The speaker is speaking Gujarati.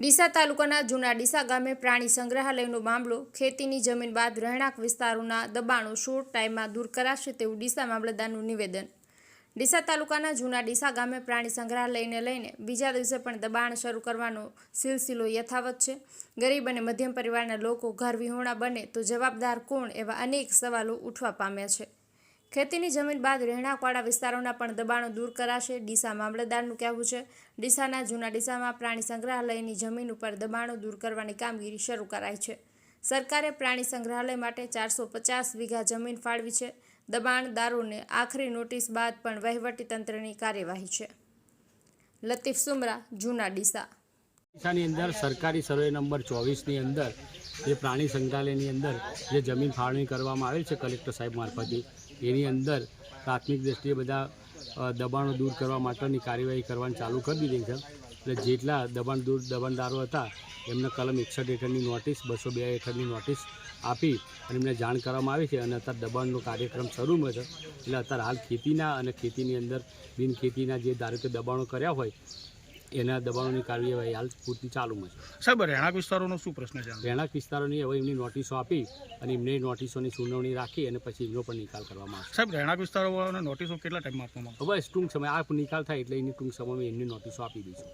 ડીસા તાલુકાના જૂના ડીસા ગામે પ્રાણી સંગ્રહાલયનો મામલો, ખેતીની જમીન બાદ રહેણાંક વિસ્તારોના દબાણો શોર્ટ ટાઈમમાં દૂર કરાશે તેવું ડીસા મામલતદારનું નિવેદન. ડીસા તાલુકાના જૂના ડીસા ગામે પ્રાણી સંગ્રહાલયને લઈને બીજા દિવસે પણ દબાણ શરૂ કરવાનો સિલસિલો યથાવત છે. ગરીબ અને મધ્યમ પરિવારના લોકો ઘર વિહોણા બને તો જવાબદાર કોણ એવા અનેક સવાલો ઉઠવા પામ્યા છે. ખેતીની જમીન બાદ રહેણાંકવાળા વિસ્તારોના પણ દબાણો દૂર કરાશે. ડીસા મામલતદારનું કહેવું છે, ડીસાના જૂના ડીસામાં પ્રાણી સંગ્રહાલયની જમીન ઉપર દબાણો દૂર કરવાની કામગીરી શરૂ કરાઈ છે. સરકારે પ્રાણી સંગ્રહાલય માટે ચારસો પચાસ વીઘા જમીન ફાળવી છે. દબાણદારોને આખરી નોટિસ બાદ પણ વહીવટીતંત્રની કાર્યવાહી છે. લતીફ સુમરા, જૂના ડીસા. ડીસાની અંદર સરકારી સર્વે નંબર ચોવીસની અંદર જે પ્રાણી સંગ્રહાલયની અંદર જે જમીન ફાળવણી કરવામાં આવેલ છે કલેક્ટર સાહેબ મારફતે એની અંદર પ્રાથમિક દ્રષ્ટિએ બધા દબાણો દૂર કરવા માટેની કાર્યવાહી કરવાની ચાલુ કરી દીધી છે. એટલે જેટલા દબાણ દૂર, દબાણદારો હતા, એમને કલમ એકસઠ હેઠળની નોટિસ, બસો બે હેઠળની નોટિસ આપી અને એમને જાણ કરવામાં આવી છે અને અત્યારે દબાણનો કાર્યક્રમ શરૂમાં છે. એટલે અત્યારે હાલ ખેતીના અને ખેતીની અંદર બિન ખેતીના જે ધારો કે દબાણો કર્યા હોય એના દબાણોની કાર્યવાહી હાલ પૂરતી ચાલુમાં છે. સાહેબ રહેણાંક વિસ્તારોનો શું પ્રશ્ન છે રહેણાંક વિસ્તારોની હવે એમની નોટિસો આપી અને એમને નોટિસોની સુનાવણી રાખી અને પછી એમનો પણ નિકાલ કરવામાં આવશે. સાહેબ રહેણાંક વિસ્તારોને નોટિસો કેટલા ટાઈમમાં આપવામાં હવે ટૂંક સમય આ નિકાલ થાય એટલે એની ટૂંક સમયમાં એમની નોટિસો આપી દઈશું.